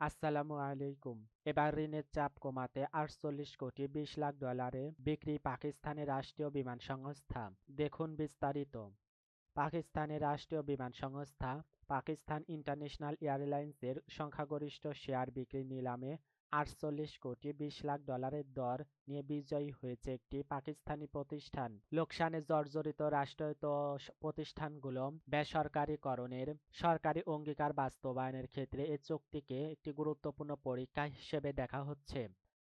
আসসালামু আলাইকুম। এবার ঋণের চাপ কমাতে আটচল্লিশ কোটি বিশ লাখ ডলারে বিক্রি পাকিস্তানের রাষ্ট্রীয় বিমান সংস্থা। দেখুন বিস্তারিত। পাকিস্তানের রাষ্ট্রীয় বিমান সংস্থা, পাকিস্তান ইন্টারন্যাশনাল এয়ারলাইন্সের সংখ্যাগরিষ্ঠ শেয়ার বিক্রি নিলামে আটচল্লিশ কোটি বিশ লাখ ডলারের দর নিয়ে বিজয়ী হয়েছে একটি পাকিস্তানি প্রতিষ্ঠান। লোকসানে জর্জরিত রাষ্ট্রায়ত্ত প্রতিষ্ঠানগুলো বেসরকারীকরণের সরকারি অঙ্গীকার বাস্তবায়নের ক্ষেত্রে এ চুক্তিকে একটি গুরুত্বপূর্ণ পরীক্ষা হিসেবে দেখা হচ্ছে।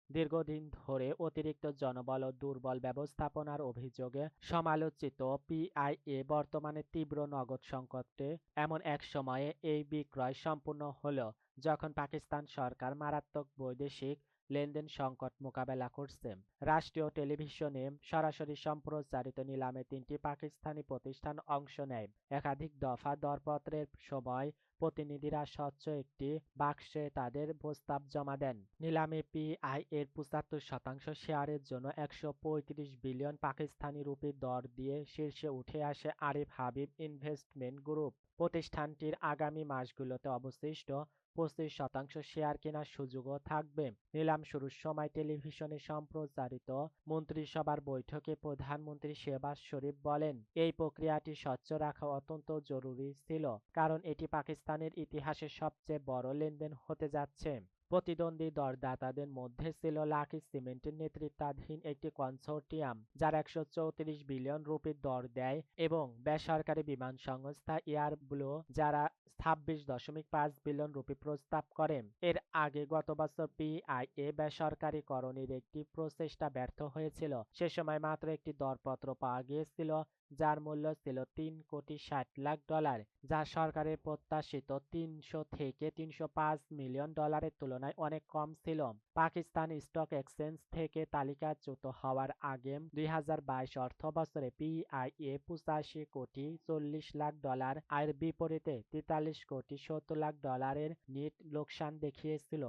দীর্ঘদিন ধরে অতিরিক্ত জনবল ও দুর্বল ব্যবস্থাপনার অভিযোগে সমালোচিত পিআইএ বর্তমানে তীব্র নগদ সংকটে। এমন এক সময়ে এই বিক্রয় সম্পূর্ণ হল যখন পাকিস্তান সরকার মারাত্মক বৈদেশিক লেনদেন সংকট মোকাবেলা করছে। রাষ্ট্রীয় টেলিভিশনে সরাসরি সম্প্রচারিত নিলামে তিনটি পাকিস্তানি প্রতিষ্ঠান অংশ নেয়। একাধিক দফা দরপত্রের সময় প্রতিনিধিরা স্বচ্ছ একটি বাক্সে তাদের প্রস্তাব জমা দেন। নিলামে পিআই এর পঁচাত্তর শতাংশ শেয়ারের জন্য একশো পঁয়ত্রিশ বিলিয়ন পাকিস্তানি রুপির দর দিয়ে শীর্ষে উঠে আসে আরিফ হাবিব ইনভেস্টমেন্ট গ্রুপ। প্রতিষ্ঠানটির আগামী মাসগুলোতে অবশিষ্ট পঁচিশ শতাংশ শেয়ার কেনার সুযোগও থাকবে। নিলাম শুরুর সময় টেলিভিশনে সম্প্রচারিত মন্ত্রিসভার বৈঠকে প্রধানমন্ত্রী শেবাজ শরীফ বলেন, এই প্রক্রিয়াটি স্বচ্ছ রাখা অত্যন্ত জরুরি ছিল, কারণ এটি পাকিস্তানের ইতিহাসে সবচেয়ে বড় লেনদেন হতে যাচ্ছে। প্রতিদ্বন্দ্বী দরদাতাদের মধ্যে ছিল লাকি সিমেন্টের নেতৃত্বাধীন একটি কনসোর্টিয়াম, যার একশো চৌত্রিশ বিলিয়ন রুপির দর দেয় এবং বেসরকারি বিমান সংস্থা এয়ার ব্লু যারা ছাব্বিশ দশমিক পাঁচ বিলিয়ন রুপি প্রস্তাব করে এর আগে গত বছর পিআইএ বেসরকারীকরণের একটি প্রচেষ্টা ব্যর্থ হয়েছিল। সে সময় মাত্র একটি দরপত্র পাওয়া গিয়েছিল, যার মূল্য ছিল তিন কোটি ষাট লাখ ডলার, যা সরকারের প্রত্যাশিত তিনশো থেকে তিনশো পাঁচ মিলিয়ন ডলারের তুলনায় অনেক কম ছিল। পাকিস্তান স্টক এক্সচেঞ্জ থেকে তালিকাচ্যুত হওয়ার আগে দুই হাজার বাইশ অর্থ বছরে পিআইএ পঁচাশি কোটি চল্লিশ লাখ ডলার আয়ের বিপরীতে তেতাল্লিশ কোটি সত্তর লাখ ডলারের নিট লোকসান দেখিয়েছিল।